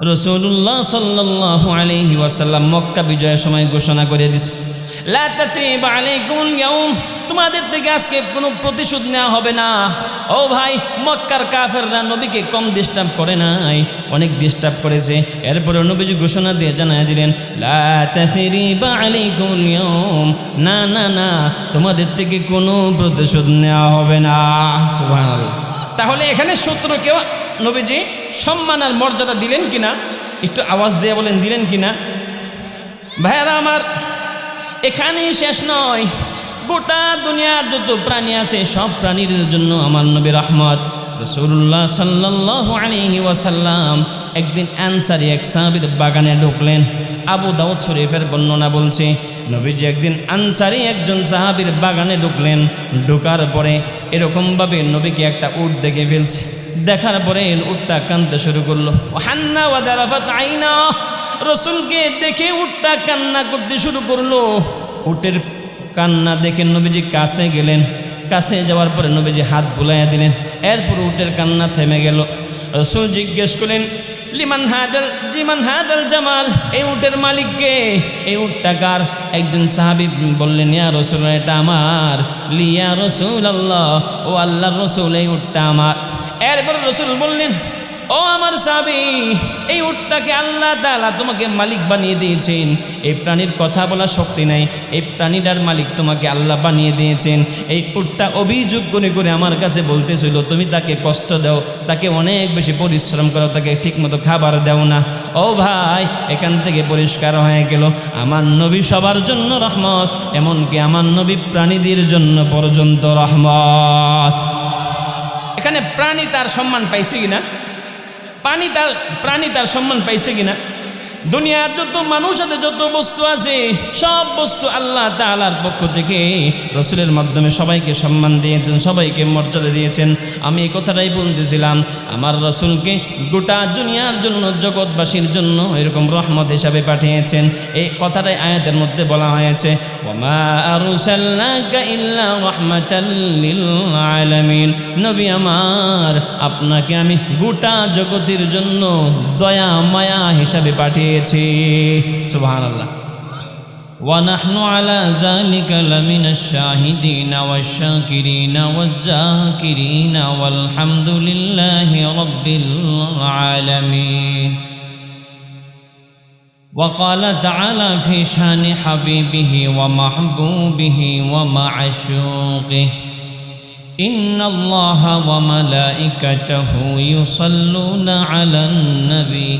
রসুল্লাহ সাল্লাহ আলহি ওয়াসাল্লাম মক্কা বিজয়ের সময় ঘোষণা করে ইয়াউম, তোমাদের থেকে আজকে কোনো প্রতিশোধ নেওয়া হবে না। ও ভাই, মক্কার কাফেররা নবীকে কম ডিস্টার্ব করে নাই। অনেক ডিস্টার্ব করেছে। এরপরে নবীজি ঘোষণা দিয়ে জানাই দিলেন না না না, তোমাদের থেকে কোনো প্রতিশোধ নেওয়া হবে না। তাহলে এখানে শত্রুকেও নবীজি সম্মান আর মর্যাদা দিলেন কিনা? একটু আওয়াজ দিয়ে বলেন, দিলেন কিনা? ভাইয়ারা আমার, এখানেই শেষ নয়। গোটা দুনিয়ার যত প্রাণী আছে, সব প্রাণীর জন্য আমার নবী রহমত। রসুল্লাহ সাল্লাহ ওয়াসাল্লাম একদিন অ্যান্সারি এক সাহাবির বাগানে ঢুকলেন। আবু দাউদ শরীফের বর্ণনা বলছে, নবীজি একদিন আনসারি একজন সাহাবির বাগানে ঢুকলেন। ঢোকার পরে এরকমভাবে নবীকে একটা উট দেখে ফেলছে। দেখার পরে উটটা কানতে শুরু করল। হান্না আইনা। রসুলকে দেখে উটটা কান্না করতে শুরু করল। উটের কান্না দেখে নবীজি কাছে গেলেন। কাছে যাওয়ার পরে নবীজি হাত বুলাইয়া দিলেন। এরপর উটের কান্না থেমে গেল। রসুল জিজ্ঞেস করলেন, লিমান হাদার জিমান হাদার জামাল, এই উটের মালিককে এই উটটা কার? একজন সাহাবি বললেন, ইয়া রসুল, এটা আমার। লিয়া রসুল আল্লাহ ও আল্লাহর রসুল, এই উটটা আমার। এরপর রসুল বললেন, ও আমার সাবি এই উটটাকে আল্লাহ তাআলা তোমাকে মালিক বানিয়ে দিয়েছেন। এই প্রাণীর কথা বলার শক্তি নাই। এই প্রাণীটার মালিক তোমাকে আল্লাহ বানিয়ে দিয়েছেন। এই উটটা অভিযোগ করে করে আমার কাছে বলতেছিল, তুমি তাকে কষ্ট দাও, তাকে অনেক বেশি পরিশ্রম করো, তাকে ঠিকমতো খাবার দাও না। ও ভাই, এখান থেকে পরিষ্কার হয়ে গেল। আমার নবী সবার জন্য রহমত, এমনকি আমার নবী প্রাণীদের জন্য পর্যন্ত রহমত। এখানে প্রাণী তার সম্মান পাইছে কিনা? প্রাণী তার প্রাণী তার সম্মান পাইছে কিনা? দুনিয়ার যত মানুষ আছে, যত বস্তু আছে, সব বস্তু আল্লাহ তাআলার পক্ষ থেকে রসুলের মাধ্যমে সবাইকে সম্মান দিয়েছেন, সবাইকে মর্যাদা দিয়েছেন। আমি এই কথাটাই বলতেছিলাম, আমার রসুলকে গোটা দুনিয়ার জন্য, জগৎবাসীর জন্য এরকম রহমত হিসাবে পাঠিয়েছেন। এই কথাটাই আয়াতের মধ্যে বলা হয়েছে নবী আমার, আপনাকে আমি গোটা জগতের জন্য দয়া, মায়া হিসাবে পাঠিয়েছি সুবহানাল্লাহ ونحن على ذلك لمن الشاهدين والشاكرين والذاكرين والحمد لله رب العالمين وقال تعالى في شان حبيبه ومحبوبه ومعشوقه إن الله وملائكته يصلون على النبي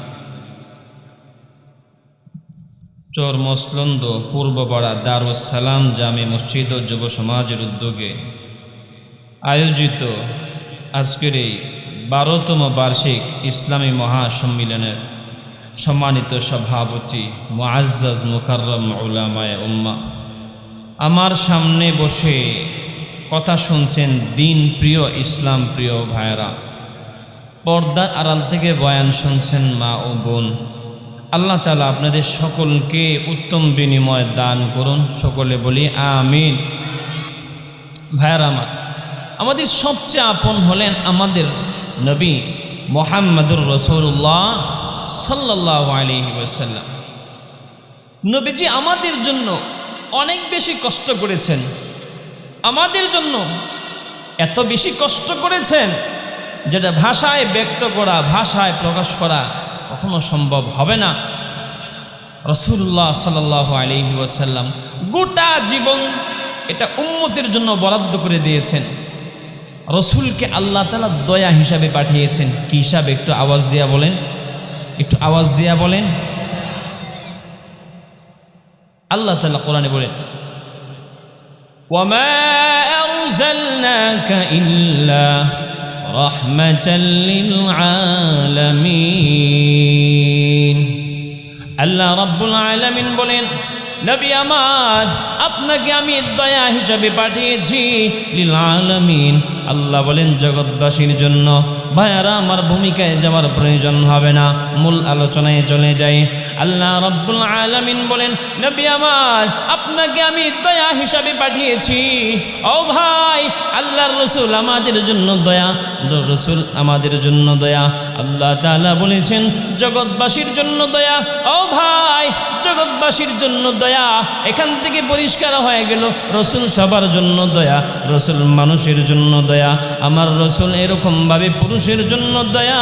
চর মসলন্দ পূর্বপাড়া দারুসালাম জামে মসজিদ ও যুব সমাজের উদ্যোগে আয়োজিত আজকের এই বারোতম বার্ষিক ইসলামী মহাসম্মিলনের সম্মানিত সভাপতি মুআজ্জাজ মুকাররম উলামায়ে উম্মা। আমার সামনে বসে কথা শুনছেন দিন প্রিয় ইসলাম প্রিয় ভাইয়েরা। পর্দার আড়াল থেকে বয়ান শুনছেন মা ও বোন। আল্লাহ তালা আপনাদের সকলকে উত্তম বিনিময় দান করুন। সকলে বলি আমিন। ভাইয়ার আমার, আমাদের সবচেয়ে আপন হলেন আমাদের নবী মোহাম্মদুর রসুল্লাহ সাল্লাহ আলী ওসাল্লাম নবীজি আমাদের জন্য অনেক বেশি কষ্ট করেছেন। আমাদের জন্য এত বেশি কষ্ট করেছেন যেটা ভাষায় ব্যক্ত করা, ভাষায় প্রকাশ করা কখনো সম্ভব হবে না রসুল্লাহ সাল আলহি ওসাল্লাম গোটা জীবন এটা উম্মতের জন্য বরাদ্দ করে দিয়েছেন রসুলকে আল্লাহ তালা দয়া হিসাবে পাঠিয়েছেন কি হিসাবে একটু আওয়াজ দিয়া বলেন একটু আওয়াজ দিয়া বলেন আল্লাহ তালা কোরআনে বলেন وما أرسلناك إلا رحمة للعالمين. الله رب العالمين بلين নবী আমার, আপনাকে আমি দয়া হিসাবে পাঠিয়েছি। লিল আলামিন। আল্লাহ বলেন, জগৎবাসীর জন্য ভাইয়ারা, আমার ভূমিকায় যাওয়ার প্রয়োজন হবে না। মূল আলোচনায় চলে যাই। আল্লাহ রব্বুল আলামিন বলেন, নবী আমার, আপনাকে আমি দয়া হিসাবে পাঠিয়েছি। ও ভাই, আল্লাহর রসুল আমাদের জন্য দয়া। রসুল আমাদের জন্য দয়া। আল্লাহ তাআলা বলেছেন, জগৎবাসীর জন্য দয়া। ও ভাই জগৎবাসীর জন্য দয়া এখান থেকে পরিষ্কার হয়ে গেল রসুল সবার জন্য দয়া রসুল মানুষের জন্য দয়া আমার রসুল এরকমভাবে পুরুষের জন্য দয়া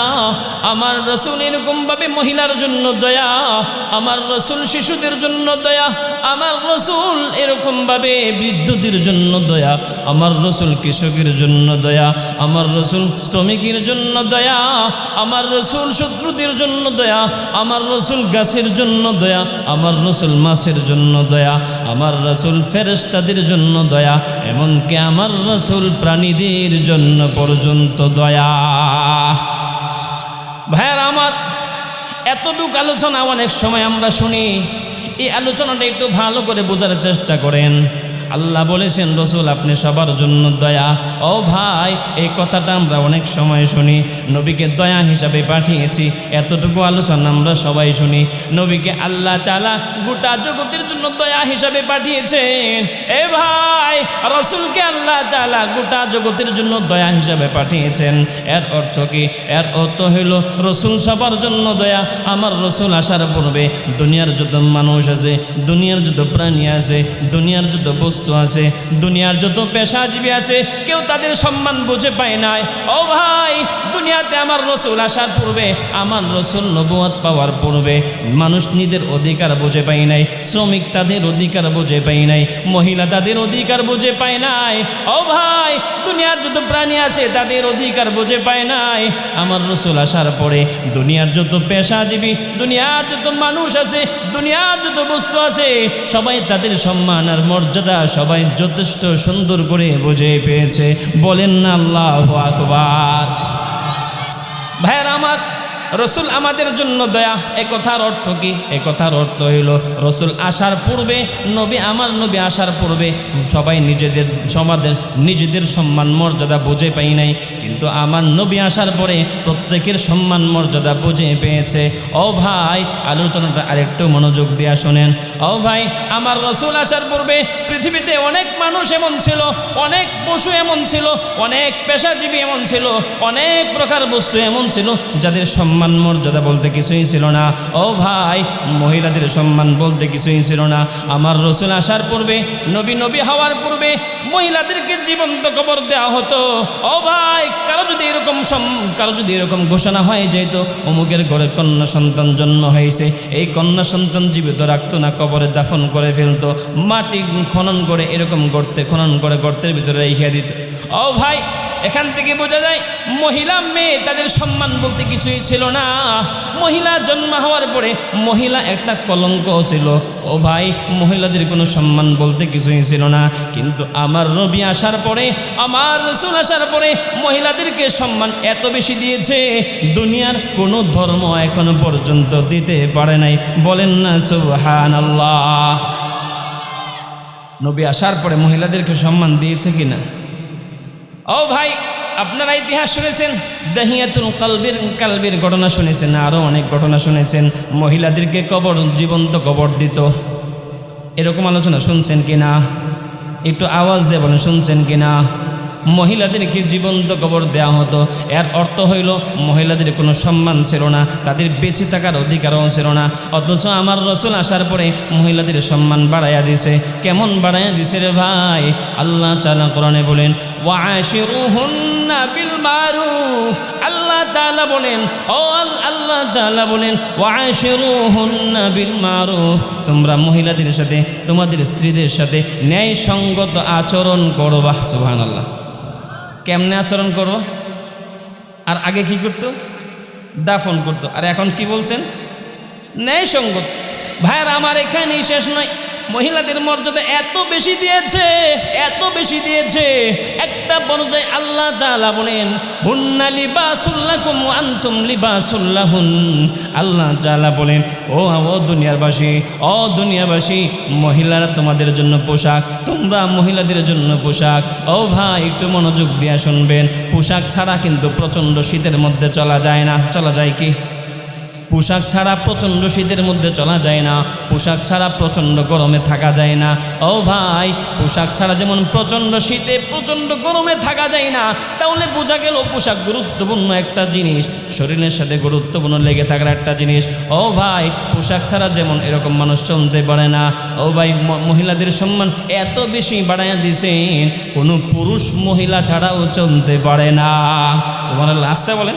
আমার রসুল এরকমভাবে মহিলার জন্য দয়া আমার রসুল শিশুদের জন্য দয়া আমার রসুল এরকমভাবে বৃদ্ধদের জন্য দয়া আমার রসুল কৃষকের জন্য দয়া আমার রসুল শ্রমিকের জন্য দয়া আমার রসুল শত্রুদের জন্য দয়া আমার রসুল গাছের জন্য দয়া আমার রসুল মাসের জন্য দয়া, আমার রসুল ফেরেস্তাদের জন্য দয়া, এমনকি আমার রসুল প্রাণীদের জন্য পর্যন্ত দয়া। ভাইয়ার আমার এতটুকু আলোচনা অনেক সময় আমরা শুনি, এই আলোচনাটা একটু ভালো করে বোঝার চেষ্টা করেন। আল্লাহ বলেছেন, রসুল, আপনি সবার জন্য দয়া। ও ভাই, এই কথাটা আমরা অনেক সময় শুনি। নবীকে দয়া হিসাবে পাঠিয়েছি। এতটুকু আলোচনা আমরা সবাই শুনি। নবীকে আল্লাহ চালা গোটা জগতের জন্য দয়া হিসাবে পাঠিয়েছেন। এ ভাই, রসুলকে আল্লাহ চালা গোটা জগতের জন্য দয়া হিসাবে পাঠিয়েছেন। এর অর্থ কি? এর অর্থ হইল, রসুল সবার জন্য দয়া। আমার রসুল আসার পূর্বে দুনিয়ার যত মানুষ আছে, দুনিয়ার যত প্রাণী আছে, দুনিয়ার যত বস্তু আছে, দুনিয়ার যত পেশাজীবী আছে, কেউ তাদের সম্মান বুঝে পায় নাই। ও ভাই, দুনিয়াতে আমার রসুল আসার পূর্বে, আমার রসুল নবুয়াত পাওয়ার পূর্বে, মানুষ নিজের অধিকার বুঝে পায় নাই, শ্রমিক তাদের অধিকার বুঝে পায় নাই, মহিলা তাদের অধিকার বুঝে পায় নাই। ও ভাই, দুনিয়ার যত প্রাণী আছে, তাদের অধিকার বুঝে পায় নাই। আমার রসুল আসার পরে, দুনিয়ার যত পেশাজীবী, দুনিয়ার যত মানুষ আছে, দুনিয়ার যত বস্তু আছে, সবাই তাদের সম্মান আর মর্যাদা সবাই যথেষ্ট সুন্দর করে বুঝে পেয়েছে। বলেন না আল্লাহ আকবার। ভাইয়ের আমার রসুল আমাদের জন্য দয়া, এ কথার অর্থ কি? এ কথার অর্থ হইল, রসুল আসার পূর্বে, নবী আমার নবী আসার পূর্বে, সবাই নিজেদের সমাজের নিজেদের সম্মান মর্যাদা বুঝে পাই নাই। কিন্তু আমার নবী আসার পরে প্রত্যেকের সম্মান মর্যাদা বুঝে পেয়েছে। ও ভাই, আলোচনাটা আরেকটু মনোযোগ দিয়া শোনেন। ও ভাই, আমার রসুল আসার পূর্বে পৃথিবীতে অনেক মানুষ এমন ছিল, অনেক পশু এমন ছিল, অনেক পেশাজীবী এমন ছিল, অনেক প্রকার বস্তু এমন ছিল, যাদের সম্মান মর্যাদা বলতে কিছুই ছিল না। ও ভাই, মহিলাদের সম্মান বলতে কিছুই ছিল না। আমার রসুল আসার পূর্বে, নবী নবী হওয়ার পূর্বে মহিলাদেরকে জীবন্ত কবর দেওয়া হতো। ও ভাই, কারও যদি এরকম কারও যদি এরকম ঘোষণা হয়ে যেত, অমুকের ঘরে কন্যা সন্তান জন্ম হয়েছে, এই কন্যা সন্তান জীবিত রাখতো না দাফন করে ফেলত। মাটি খনন করে এরকম গর্তে, খনন করে গর্তের ভিতরে রেখে দিত। ও ভাই এখান থেকে বোঝা যায় মহিলা মেয়ে তাদের সম্মান বলতে কিছুই ছিল না। মহিলা জন্ম হওয়ার পরে মহিলা একটা কলঙ্ক ছিল। ও ভাই, মহিলাদের কোনো সম্মান বলতে কিছুই ছিল না। কিন্তু আমার রবি আসার পরে, আমার রসুল আসার পরে মহিলাদেরকে সম্মান এত বেশি দিয়েছে, দুনিয়ার কোনো ধর্ম এখনও পর্যন্ত দিতে পারে নাই। বলেন না সুবহান আল্লাহ নবী আসার পরে মহিলাদেরকে সম্মান দিয়েছে কিনা? ও ভাই, আপনারা ইতিহাস শুনেছেন? দাহিয়াতুল কালবির কালবির ঘটনা শুনেছেন আরও অনেক ঘটনা শুনেছেন। মহিলাদেরকে কবর, জীবন্ত কবর দিত। এরকম আলোচনা শুনছেন কি না একটু আওয়াজ দিয়ে বলেন, শুনছেন কি না মহিলাদেরকে জীবন্ত কবর দেওয়া হতো। এর অর্থ হইল, মহিলাদের কোনো সম্মান ছিল না, তাদের বেঁচে থাকার অধিকারও ছিল না। অথচ আমার রসুল আসার পরে মহিলাদের সম্মান বাড়াইয়া দিছে। কেমন বাড়াইয়া দিছে রে ভাই? আল্লাহ চালা কোরআনে বলেন বিল আল্লাহ বলেন আল্লাহ বলেন বিল তোমরা মহিলাদের সাথে, তোমাদের স্ত্রীদের সাথে ন্যায়সঙ্গত আচরণ করো, বাহ সুহান আল্লাহ কেমনে আচরণ করো? আর আগে কি করতো? দাফন করতো। আর এখন কি বলছেন? ন্যায়সঙ্গত। ভাইয়ার, আমার এখানেই শেষ নয়। মহিলাদের মর্যাদা এত বেশি দিয়েছে, এত বেশি দিয়েছে। একটা পর্যায়ে আল্লাহ তাআলা বলেন, হুন্না লিবাসুল্লাকুম ওয়া আনতুম লিবাসুল্লাহুন আল্লাহ তাআলা বলেন, ও ও দুনিয়ারবাসী, ও দুনিয়াবাসী মহিলারা তোমাদের জন্য পোশাক, তোমরা মহিলাদের জন্য পোশাক। ও ভাই, একটু মনোযোগ দিয়ে শুনবেন, পোশাক ছাড়া কিন্তু প্রচণ্ড শীতের মধ্যে চলা যায় না, চলা যায় কি? পোশাক ছাড়া প্রচণ্ড শীতের মধ্যে চলা যায় না, পোশাক ছাড়া প্রচণ্ড গরমে থাকা যায় না। ও ভাই, পোশাক ছাড়া যেমন প্রচণ্ড শীতে প্রচণ্ড গরমে থাকা যায় না, তাহলে বোঝা গেল পোশাক গুরুত্বপূর্ণ একটা জিনিস, শরীরের সাথে গুরুত্বপূর্ণ লেগে থাকার একটা জিনিস। ও ভাই, পোশাক ছাড়া যেমন এরকম মানুষ চলতে পারে না, ও ভাই মহিলাদের সম্মান এত বেশি বাড়াইয়া দিছেন, কোনো পুরুষ মহিলা ছাড়াও চলতে পারে না। তোমার লাস্টে বলেন।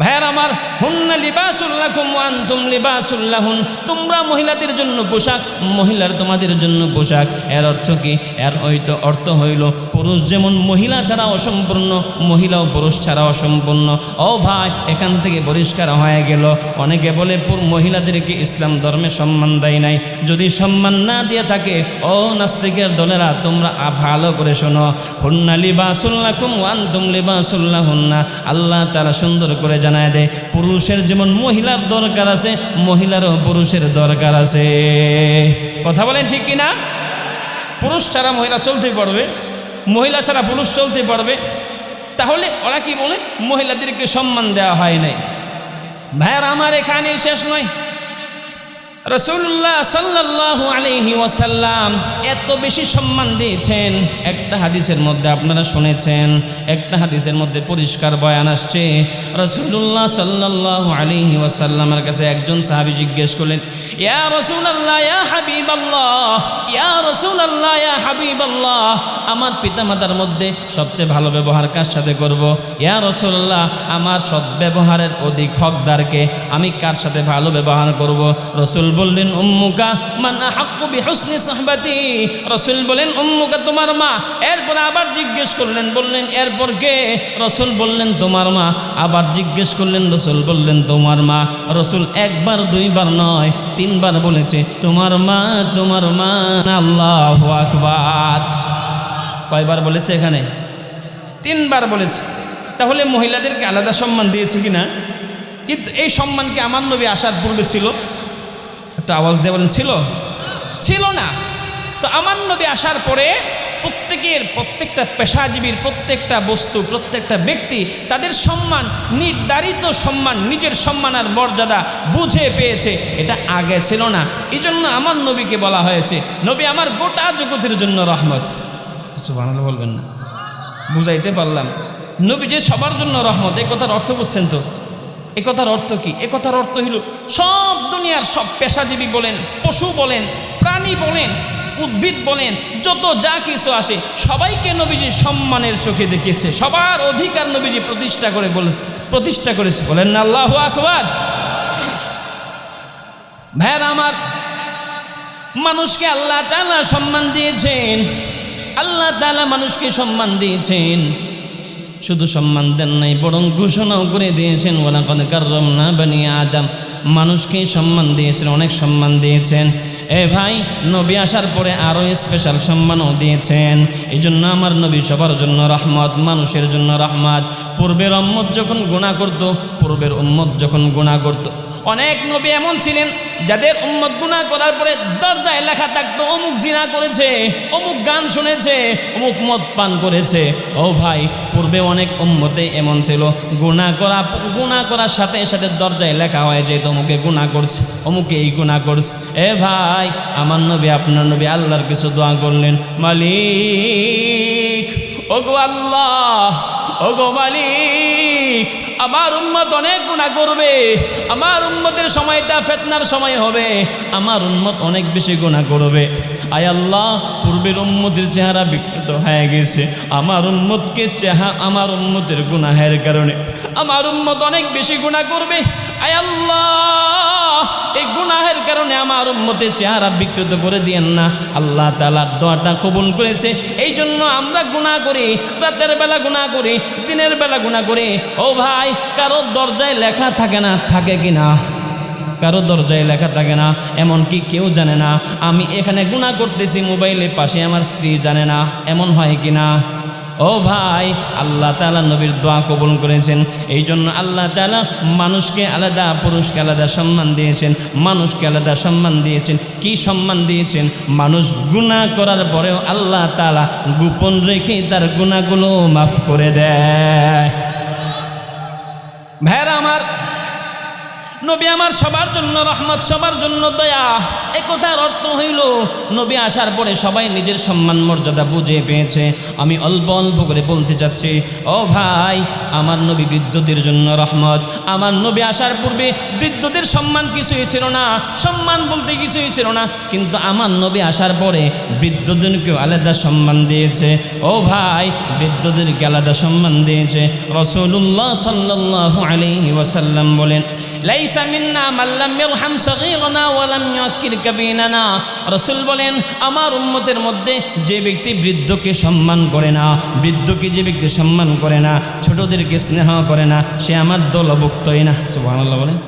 ভাইয়ার আমার, হুন্না লিবাসুল্লাকুম আনতুম লিবাসুল্লাহুন তোমরা মহিলাদের জন্য পোশাক, মহিলার তোমাদের জন্য পোশাক। এর অর্থ কি? এর হয়তো অর্থ হইল, পুরুষ যেমন মহিলা ছাড়া অসম্পূর্ণ, মহিলাও পুরুষ ছাড়া অসম্পূর্ণ। ও ভাই, এখান থেকে পরিষ্কার হয়ে গেল। অনেকে বলে মহিলাদেরকে ইসলাম ধর্মে সম্মান দেয় নাই? যদি সম্মান না দিয়ে থাকে, ও নাস্তিকের দলেরা, তোমরা ভালো করে শোনো। হুন্না লিবাসুল্লাকুম ওয়ান্তুম লিবাসুল্লাহুন্না আল্লাহ তারা সুন্দর করে জানায় দেয়, পুরুষের যেমন মহিলার দরকার আছে, মহিলারও পুরুষের দরকার আছে। কথা বলেন ঠিক কিনা? পুরুষ ছাড়া মহিলা চলতে পারবে, মহিলা ছাড়া পুরুষ চলতে পারবে। তাহলে ওরা কি বলে? মহিলাদেরকে সম্মান দেওয়া হয় নাই। ভাইয়ার, আমার এখানে শেষ নয়। রসুল্লাহ সাল্লাল্লাহু আলাইহি ওয়াসাল্লাম এত বেশি সম্মান দিয়েছেন। একটা হাদিসের মধ্যে আপনারা শুনেছেন, একটা হাদিসের মধ্যে পরিষ্কার বয়ান আসছে। রসুল্লাহ সাল্লাল্লাহু আলাইহি ওয়াসাল্লামের কাছে একজন সাহাবী জিজ্ঞেস করলেন, ইয়া রসুলাল্লাহ, ইয়া হাবিবাল্লাহ, ইয়া রসুলাল্লাহ, ইয়া হাবিবাল্লাহ, আমার পিতামাতার মধ্যে সবচেয়ে ভালো ব্যবহার কার সাথে করব? ইয়া রসুল্লাহ আমার সৎ ব্যবহারের অধিক হকদারকে আমি কার সাথে ভালো ব্যবহার করব? রসুল বললেন, উম্মুকা, মান হাক্কু বিহুসনি সাহবাতি। রসুল বলেন, উম্মুকা, তোমার মা। এরপর আবার জিজ্ঞেস করলেন, বললেন, এরপর কে? রসুল বললেন, তোমার মা। আবার জিজ্ঞেস করলেন, রসুল বললেন, তোমার মা। রসুল একবার, দুইবার নয়, তিনবার বলেছে, তোমার মা তোমার মা। আল্লাহ আকবার। কয়বার বলেছে এখানে? তিনবার বলেছে। তাহলে মহিলাদেরকে আলাদা সম্মান দিয়েছে কি না কিন্তু এই সম্মানকে আমার নবী আসার পূর্বে ছিল। একটা আওয়াজ দিয়ে বলেন, ছিল? ছিল না। তো আমার নবী আসার পরে প্রত্যেকের প্রত্যেকটা পেশাজীবীর প্রত্যেকটা বস্তু, প্রত্যেকটা ব্যক্তি তাদের সম্মান, নির্ধারিত সম্মান, নিজের সম্মান আর মর্যাদা বুঝে পেয়েছে। এটা আগে ছিল না। এই জন্য আমার নবীকে বলা হয়েছে, নবী, আমার গোটা জগতের জন্য রহমত। কিছু বলবেন না। বুঝাইতে পারলাম। নবী যে সবার জন্য রহমত এই কথার অর্থ বুঝছেন তো? এ কথার অর্থ কি? এ কথার অর্থ হইল সব দুনিয়ার সব পেশাজীবী বলেন, পশু বলেন, প্রাণী বলেন, উদ্ভিদ বলেন, যত যা কিছু আসে, সবাইকে নবীজি সম্মানের চোখে দেখিয়েছে সবার অধিকার নবীজি প্রতিষ্ঠা করে বলেছে, প্রতিষ্ঠা করেছে। বলেন না, আল্লাহ আকবার। ভাইয়ার আমার, মানুষকে আল্লাহ তাআলা সম্মান দিয়েছেন, আল্লাহ তাআলা মানুষকে সম্মান দিয়েছেন। শুধু সম্মান দেন নাই, বরং ঘোষণাও করে দিয়েছেন ওলাকদ কাররামনা বানি আদম। মানুষকে সম্মান দিয়েছেন, অনেক সম্মান দিয়েছেন। এ ভাই, নবী আসার পরে আরও স্পেশাল সম্মানও দিয়েছেন। এই জন্য আমার নবী সবার জন্য রহমত, মানুষের জন্য রহমত। পূর্বের উম্মত যখন গুণা করত, পূর্বের উম্মত যখন গুণা করত। অনেক নবী এমন ছিলেন যাদের উম্মত গুণা করার পরে দরজায় লেখা থাকতো, অমুক জিনা করেছে, অমুক গান শুনেছে, অমুক মদ পান করেছে। ও ভাই, পূর্বে অনেক উম্মতে এমন ছিল। গুণা করা গুণা করার সাথে সাথে দরজায় লেখা হয় যে অমুকে গুণা করছে, অমুকে এই গুণা করছে। এ ভাই, আমার নবী, আপনার নবী আল্লাহর কিছু দোয়া করলেন। মালিক, ওগো আল্লাহ, ওগো মালিক আমার উন্মত অনেক গুণা করবে। আমার উন্মতের সময়টা ফেতনার সময় হবে। আমার উন্মত অনেক বেশি গুণা করবে। আয় আল্লাহ, পূর্বের উম্মতের চেহারা বিকৃত হয়ে গেছে। আমার উন্মতকে চেহা আমার উম্মতের গুণাহের কারণে। আমার উন্মত অনেক বেশি গুণা করবে। আয় আল্লাহ! কারণে আমার উম্মতের চেহারা বিকৃত করে দিয়েন না। আল্লাহ তালার দোয়াটা কবুল করেছে। এই জন্য আমরা গুনাহ করি, রাতের বেলা গুণা করি, দিনের বেলা গুণা করি। ও ভাই, কারও দরজায় লেখা থাকে না, থাকে কি না? কারও দরজায় লেখা থাকে না এমন কি কেউ জানে না। আমি এখানে গুণা করতেছি, মোবাইলের পাশে আমার স্ত্রী জানে না, এমন হয় কি না? ও ভাই, আল্লাহ তালা নবীর দোয়া কবুল করেছেন। এই জন্য আল্লাহ তালা মানুষকে আলাদা, পুরুষকে আলাদা সম্মান দিয়েছেন, মানুষকে আলাদা সম্মান দিয়েছেন। কি সম্মান দিয়েছেন? মানুষ গুণা করার পরেও আল্লাহ তালা গোপন রেখে তার গুণাগুলো মাফ করে দেয়। ভাইরা আমার নবী আমার সবার জন্য রহমত, সবার জন্য দয়া। এ কথার অর্থ হইল, নবী আসার পরে সবাই নিজের সম্মান, মর্যাদা বুঝে পেয়েছে। আমি অল্প অল্প করে বলতে চাচ্ছি, ও ভাই, আমার নবী বৃদ্ধদের জন্য রহমত। আমার নবী আসার পূর্বে বৃদ্ধদের সম্মান কিছুই ছিল না, সম্মান বলতে কিছুই ছিল না। কিন্তু আমার নবী আসার পরে বৃদ্ধদেরকেও আলাদা সম্মান দিয়েছে। ও ভাই, বৃদ্ধদেরকে আলাদা সম্মান দিয়েছে। রসুল্লাহ সাল্লাহ আলহি ওয়াসাল্লাম বলেন লাইসা মিন্না মাল্লাম ইরহাম সগীরনা ওয়ালাম ইয়াক্কির কাবীনানা। রাসূল বলেন, আমার উম্মতের মধ্যে যে ব্যক্তি বৃদ্ধকে সম্মান করে না, বৃদ্ধকে যে ব্যক্তি সম্মান করে না, ছোটদেরকে স্নেহ করে না, সে আমার দলভুক্তই না। সুবহানাল্লাহ বলেন।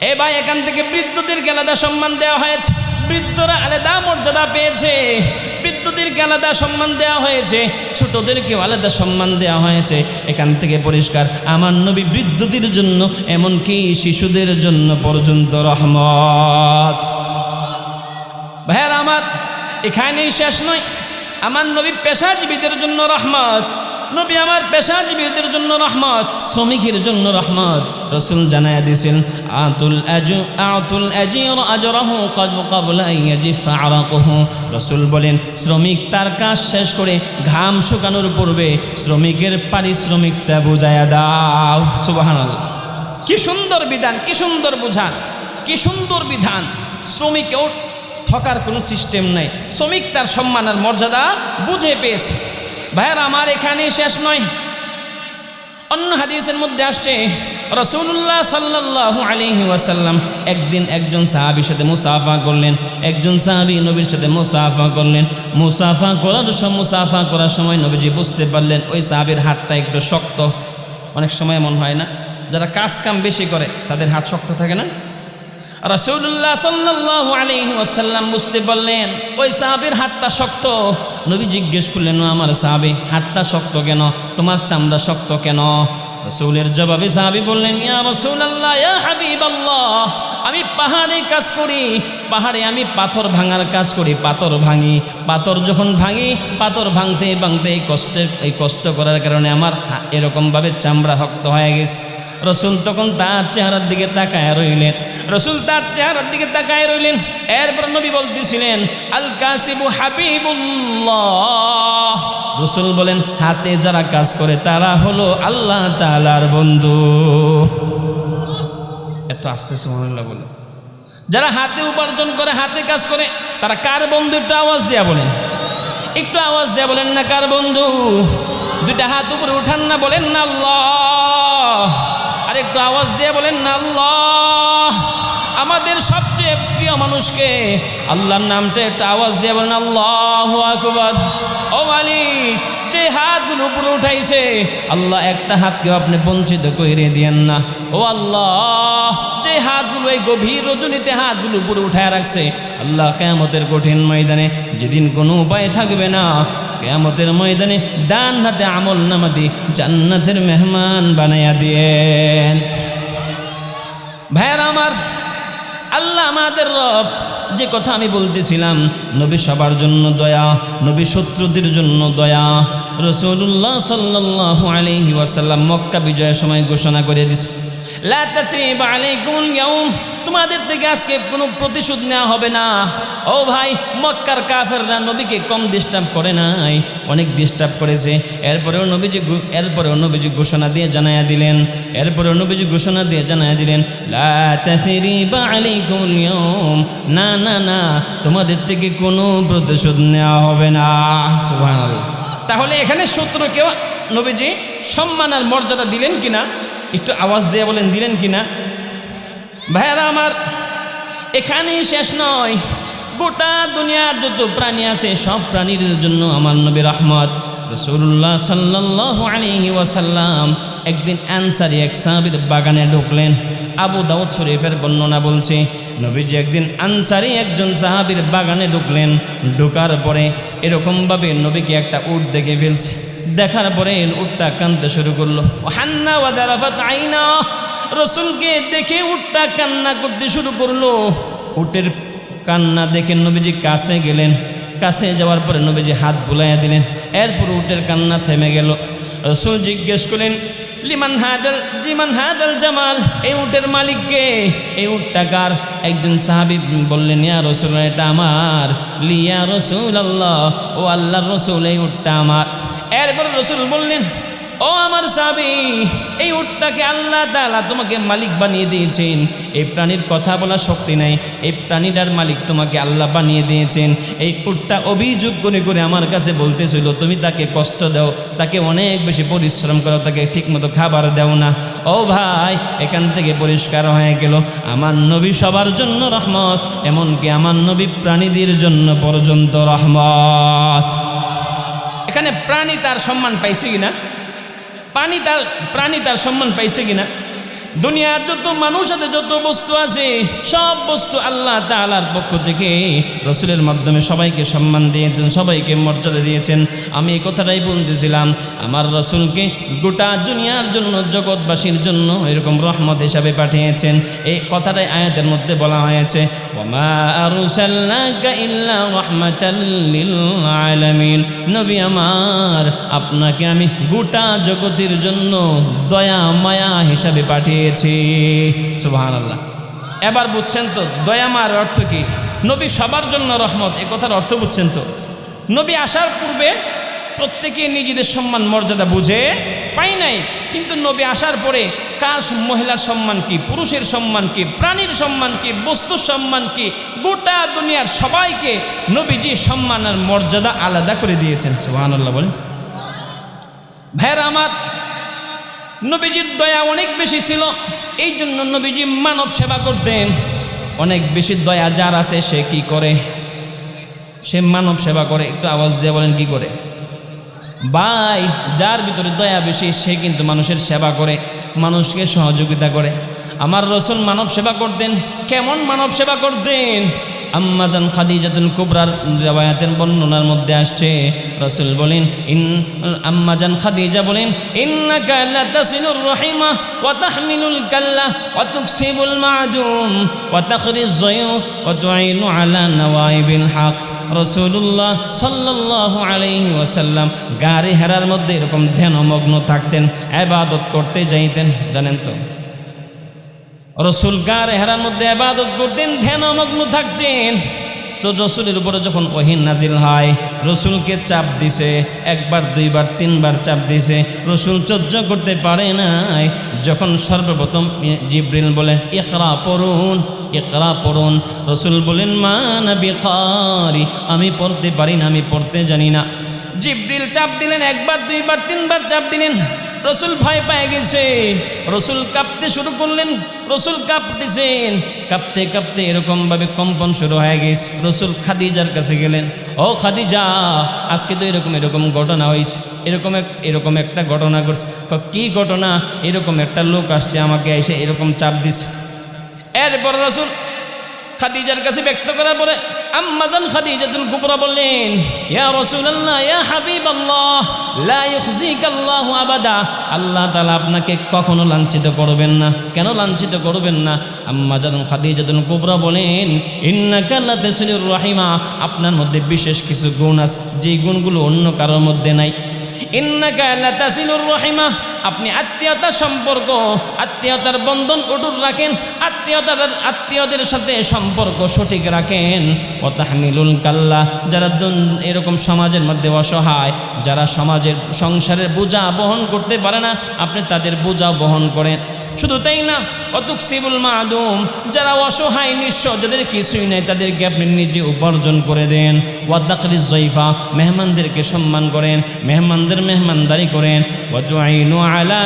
এ ভাই, এখান থেকে বৃদ্ধদেরকে আলাদা সম্মান দেওয়া হয়েছে। বৃদ্ধরা আলাদা মর্যাদা পেয়েছে। বৃদ্ধদেরকে আলাদা সম্মান দেওয়া হয়েছে? ছোটদেরকেও আলাদা সম্মান দেওয়া হয়েছে। এখান থেকে পরিষ্কার, আমার নবী বৃদ্ধদের জন্য, এমনকি শিশুদের জন্য পর্যন্ত রহমত। ভাইয়ার আমার, এখানেই শেষ নয়। আমার নবী পেশাজীবীদের জন্য রহমত। নবী আমার পেশাজীবীদের জন্য রহমত, শ্রমিকের জন্য রহমত। রসুল জানায় দিয়েছেন, আতুল আজু, আতুল আজির আজরাহু কাদ কাবলা ইয়াজিফা আরাকুহু। রসুল বলেন, শ্রমিক তার কাজ শেষ করে ঘাম শুকানোর পূর্বে শ্রমিকের পারিশ্রমিকটা বুঝায়া দাও। সুবহানাল্লাহ। কি সুন্দর বিধান, কি সুন্দর বুঝান, কি সুন্দর বিধান। শ্রমিকেও ঠকার কোনো সিস্টেম নাই। শ্রমিক তার সম্মান আর মর্যাদা বুঝে পেয়েছে। ভাইয়ার, আমার এখানে শেষ নয়। অন্য হাদিসের মধ্যে আসছে রসুল্লাহ সাল্লাহ আলহি ওয়াসাল্লাম একদিন একজন সাহাবির সাথে মুসাফা করলেন, একজন সাহাবি নবীর সাথে মুসাফা করলেন। মুসাফা করার সময় মুসাফা করার সময় নবীজি বুঝতে পারলেন, ওই সাহাবির হাতটা একটু শক্ত। অনেক সময় এমন হয় না, যারা কাজ কাম বেশি করে, তাদের হাত শক্ত থাকে না? রসুল্লাহ সাল্লাহ আলহি ওয়াসাল্লাম বুঝতে পারলেন, ওই সাহাবের হাতটা শক্ত। নবী জিজ্ঞেস করলেন আমার সাহাবি, হাতটা শক্ত কেন? তোমার চামড়া শক্ত কেন? রসুলের জবাবে সাহাবি বললেন, ইয়া রসুল ইয়া হাবিব আল্লাহ আমি পাহাড়ে কাজ করি। পাহাড়ে আমি পাথর ভাঙার কাজ করি, পাথর ভাঙি। পাথর যখন ভাঙি, পাথর ভাঙতে ভাঙতে এই কষ্টে, এই কষ্ট করার কারণে আমার এরকমভাবে চামড়া শক্ত হয়ে গেছে। রসুল তখন তার চেহারার দিকে তাকায় রইলেন। রসুল তার চেহারার দিকে তাকায় রইলেন। এরপর নবী বলতেছিলেন, আল কাসিবু হাবিবুল্লাহ। রসুল বলেন, হাতে যারা কাজ করে তারা হলো আল্লাহ তালার বন্ধু। এত আস্তে, সুবহানাল্লাহ বলে যারা হাতে উপার্জন করে, হাতে কাজ করে, তারা কার বন্ধু? একটু আওয়াজ দেয়া বলেন। একটু আওয়াজ দেয়া বলেন না কার বন্ধু? দুইটা হাত উপরে উঠান না, বলেন না আল্লাহ। আর একটু আওয়াজ দিয়ে বলেন না আল্লাহ, আমাদের সবচেয়ে প্রিয় মানুষকে। আল্লাহর নামটা একটু আওয়াজ দিয়ে বলেন, আল্লাহ আকবর। ও মালিক যে হাতগুলো উপরে উঠাইছে, আল্লাহ একটা হাতকেও আপনি বঞ্চিত করে দিয়েন না। ও আল্লাহ, যে হাতগুলো এই গভীর রজনীতে হাতগুলো উপরে উঠায় রাখছে, আল্লাহ কেয়ামতের কঠিন ময়দানে যেদিন কোনো উপায় থাকবে না, কেয়ামতের ময়দানে ডান হাতে আমল নামাদি জান্নাতের মেহমান বানাইয়া দিয়েন। ভাইয়ার আমার, আল্লাহ আমাদের রব, যে কথা আমি বলতেছিলাম, নবী সবার জন্য দয়া, নবী শত্রুদের জন্য দয়া রসুল্লাহ সাল্লাহ আলহি ওয়াসাল্লাম মক্কা বিজয়ের সময় ঘোষণা করে ইয়াউম তোমাদের থেকে আজকে কোনো প্রতিশোধ নেওয়া হবে না। ও ভাই, মক্কার কাফেররা নবীকে কম ডিস্টার্ব করে নাই, অনেক ডিস্টার্ব করেছে। এরপরেও নবীজি এরপরেও নবীজি ঘোষণা দিয়ে জানাইয়া দিলেন। এরপরেও নবীজি ঘোষণা দিয়ে জানায়া দিলেন না না না, তোমাদের থেকে কোনো প্রতিশোধ নেওয়া হবে না। তাহলে এখানে শত্রুকেও নবীজি সম্মান আর মর্যাদা দিলেন কিনা? একটু আওয়াজ দিয়ে বলেন, দিলেন কিনা? ভাইয়ারা আমার, এখানেই শেষ নয়। গোটা দুনিয়ার যত প্রাণী আছে, সব প্রাণীর জন্য আমার নবী রহমত। রসুল্লাহ সাল্লাহ আলহি ওয়াসাল্লাম একদিন অ্যান্সারি এক সাহাবির বাগানে ঢুকলেন। আবু দাউদ শরীফের বর্ণনা বলছে নবীজি একদিন আনসারি একজন সাহাবির বাগানে ঢুকলেন। ঢোকার পরে এরকমভাবে নবীকে একটা উট দেখে ফেলছে। দেখার পরে উটটা কানতে শুরু করল। হান্না আইনা। রসুলকে দেখে উটটা কান্না করতে শুরু করল। উটের কান্না দেখে নবীজি কাছে গেলেন। কাছে যাওয়ার পরে নবীজি হাত বুলাইয়া দিলেন। এরপর উটের কান্না থেমে গেল। রসুল জিজ্ঞেস করলেন লিমান হাদাল লিমান হাদাল জামাল, এই উটের মালিককে এই উটটা কার? একজন সাহাবি বললেন, ইয়া রসুল এটা আমার। লিয়া রসুল আল্লাহ ও আল্লাহর রসুল, এই উটটা আমার। এরপর রসুল বললেন ও আমার সাবি এই উটটাকে আল্লাহ তাআলা তোমাকে মালিক বানিয়ে দিয়েছেন। এই প্রাণীর কথা বলার শক্তি নাই। এই প্রাণীটার মালিক তোমাকে আল্লাহ বানিয়ে দিয়েছেন। এই উটটা অভিযোগ করে করে আমার কাছে বলতেছিল, তুমি তাকে কষ্ট দাও, তাকে অনেক বেশি পরিশ্রম করো, তাকে ঠিকমতো খাবার দাও না। ও ভাই, এখান থেকে পরিষ্কার হয়ে গেল। আমার নবী সবার জন্য রহমত, এমনকি আমার নবী প্রাণীদের জন্য পর্যন্ত রহমত। এখানে প্রাণী তার সম্মান পাইছে কিনা? পানি তার প্রাণী তার সম্মান পাইছে কিনা? দুনিয়ার যত মানুষ আছে, যত বস্তু আছে, সব বস্তু আল্লাহ তালার পক্ষ থেকে রসুলের মাধ্যমে সবাইকে সম্মান দিয়েছেন, সবাইকে মর্যাদা দিয়েছেন। আমি এই কথাটাই বলতেছিলাম, আমার রসুলকে গোটা দুনিয়ার জন্য, জগৎবাসীর জন্য এরকম রহমত হিসাবে পাঠিয়েছেন। এই কথাটাই আয়াতের মধ্যে বলা হয়েছে নবী আমার, আপনাকে আমি গোটা জগতের জন্য দয়া, মায়া হিসাবে পাঠিয়েছি সুবহানাল্লাহ। এবার বুঝছেন তো, দয়া মার অর্থ কি? নবী সবার জন্য রহমত, এ কথার অর্থ বুঝছেন তো? নবী আসার পূর্বে প্রত্যেকে নিজেদের সম্মান, মর্যাদা বুঝে পাই নাই। কিন্তু নবী আসার পরে কার মহিলার সম্মান কি, পুরুষের সম্মান কি, প্রাণীর সম্মান কি, বস্তুর সম্মান কি, গোটা দুনিয়ার সবাইকে নবীজি সম্মান আর মর্যাদা আলাদা করে দিয়েছেন। সুবহানাল্লাহ বলেন। ভাইরা আমার নবীজির দয়া অনেক বেশি ছিল। এই জন্য নবীজি মানব সেবা করতেন। অনেক বেশি দয়া যার আছে সে কি করে? সে মানব সেবা করে। একটু আওয়াজ দিয়ে বলেন কি করে? ভাই, যার ভিতরে দয়া বেশি, সে কিন্তু মানুষের সেবা করে, মানুষকে সহযোগিতা করে। আমার রসুল মানব সেবা করতেন। কেমন মানব সেবা করতেন? আম্মাজান খাদিজাতুল কুবরার রেওয়ায়াতের বর্ণনার মধ্যে আসছে, রসুল বলেন, ইন আম্মাজান খাদিজা বলেন, ইন্নাকা লাতাসিলুর রহিমা ওয়া তাহমিলুল কাল্লা ওয়া তুকসিবুল মাদুম ওয়া তাখরিজ যয়ুফ ওয়া তুঈনু আলা নওয়াইবিল হক। রসুল্লাহ সাল্লাহ আলাইহি ওয়াসাল্লাম গাড়ি হেরার মধ্যে এরকম ধ্যানমগ্ন থাকতেন আবাদত করতে যাইতেন, জানেন তো? রসুল গাড়ি হেরার মধ্যে আবাদত করতেন ধ্যানমগ্ন থাকতেন। তো রসুলের উপরে যখন ওহিন নাজিল হয়, রসুলকে চাপ দিছে, একবার, দুইবার, তিনবার চাপ দিছে, রসুল সহ্য করতে পারে নাই। যখন সর্বপ্রথম জিব্রিল বলেন ইকরা পড়ুন ইকরা পড়ুন। রসুল বলেন, মা নবী কারি, আমি পড়তে পারি না, আমি পড়তে জানি না। জিব্রিল চাপ দিলেন, একবার, দুইবার, তিনবার চাপ দিলেন। রসুল ভয় পেয়ে গেছে। রসুল কাঁপতে শুরু করলেন, রসুল কাঁপতেছেন। কাঁপতে কাঁপতে এরকমভাবে কম্পন শুরু হয়ে গেছে। রসুল খাদিজার কাছে গেলেন, ও খাদিজা, আজকে তো এরকম এরকম ঘটনা হয়েছে। এরকম এক, এরকম একটা ঘটনা ঘটছে। কি ঘটনা? এরকম একটা লোক আসছে আমাকে এসে এরকম চাপ দিছে। এরপর রসুল খাদিজার কাছে ব্যক্ত করার পরে আম্মাজান খাদিজাতুল কুবরা বললেন, ইয়া রাসূলুল্লাহ, ইয়া হাবিবাল্লাহ, লা ইউখজিকাল্লাহু আবাদা। আল্লাহ তাআলা আপনাকে কখনো লাঞ্ছিত করবেন না। কেন লাঞ্ছিত করবেন না? আম্মাজান খাদিজাতুল কুবরা বলেন, ইন্নাকা লাতাসিলুর রাহিমা। আপনার মধ্যে বিশেষ কিছু গুণ আছে। যে গুণগুলো অন্য কারোর মধ্যে নাই। আপনি আত্মীয়তার সম্পর্ক, আত্মীয়তার বন্ধন অটুট রাখেন, আত্মীয়তার, আত্মীয়দের সাথে সম্পর্ক সঠিক রাখেন। ও তাহমিলুল কাল্লা, যারা এরকম সমাজের মধ্যে অসহায়, যারা সমাজের, সংসারের বোঝা বহন করতে পারে না, আপনি তাদের বোঝা বহন করেন। শুধু তাই না কতুক সিবুল মাদুম, যারা অসহায়, নিঃস্ব, যাদের কিছুই নেই, তাদেরকে আপনি নিজে উপার্জন করে দেন। ওয়াদ্দাকরি জৈফা মেহমানদেরকে সম্মান করেন, মেহমানদের মেহমানদারি করেন। আলা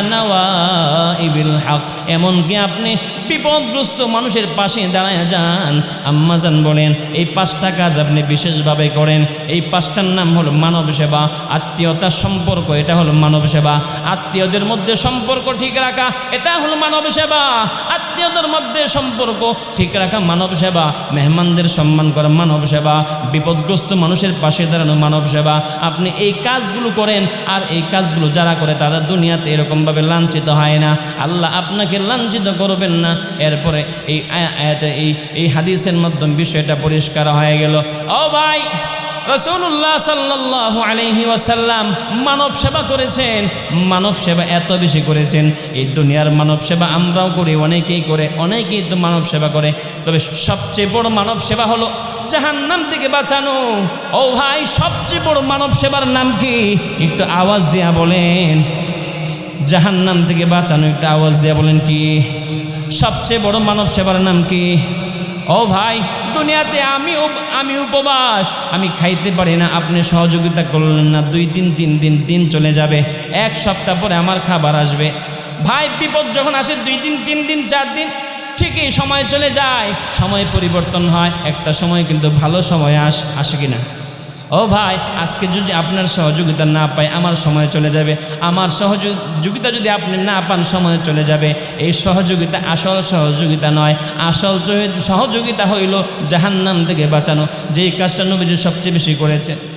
এমনকি আপনি বিপদগ্রস্ত মানুষের পাশে দাঁড়ায় যান। আম্মাজান বলেন, এই পাঁচটা কাজ আপনি বিশেষভাবে করেন। এই পাঁচটার নাম হলো মানব সেবা আত্মীয়তা সম্পর্ক, এটা হলো মানব সেবা। আত্মীয়দের মধ্যে সম্পর্ক ঠিক রাখা, এটা হলো মানব সেবা, আত্মীয়দের মধ্যে সম্পর্ক ঠিক রাখা মানব সেবা, মেহমানদের সম্মান করা মানব সেবা, বিপদগ্রস্ত মানুষের পাশে দাঁড়ানো মানব সেবা। আপনি এই কাজগুলো করেন আর এই কাজগুলো যারা করে তারা দুনিয়াতে এরকমভাবে লাঞ্ছিত হয় না। আল্লাহ আপনাকে লাঞ্ছিত করবেন না। এরপরে এই আয়াতে এই এই হাদিসের মাধ্যমে বিষয়টা পরিষ্কার হয়ে গেল। ও ভাই রসুল্লাহ সাল্লাহ আলহি ওয়াসাল্লাম মানব সেবা করেছেন। মানব সেবা এত বেশি করেছেন। এই দুনিয়ার মানব সেবা আমরাও করি, অনেকেই করে, অনেকেই তো মানব সেবা করে। তবে সবচেয়ে বড় মানব সেবা হলো জাহান্নাম থেকে বাঁচানো। ও ভাই, সবচেয়ে বড় মানব সেবার নাম কি? একটু আওয়াজ দিয়া বলেন। জাহান্নাম থেকে বাঁচানো, একটু আওয়াজ দিয়া বলেন কি? সবচেয়ে বড় মানব সেবার নাম কি? ও ভাই, দুনিয়াতে আমি আমি উপবাস। আমি খাইতে পারি না, আপনি সহযোগিতা করলেন না, দুই দিন, তিন দিন দিন চলে যাবে, এক সপ্তাহ পরে আমার খাবার আসবে। ভাই, বিপদ যখন আসে, দুই দিন, তিন দিন, চার দিন, ঠিকই সময় চলে যায়, সময় পরিবর্তন হয়, একটা সময় কিন্তু ভালো সময় আস, আসে কি না ও ভাই, আজকে যদি আপনার সহযোগিতা না পাই আমার সময় চলে যাবে। আমার সহযোগিতা যদি আপনি না পান, সময় চলে যাবে। এই সহযোগিতা আসল সহযোগিতা নয়। আসল সহ- সহযোগিতা হইল জাহান্নাম থেকে বাঁচানো, যেই কাজটা নবীজি সবচেয়ে বেশি করেছে।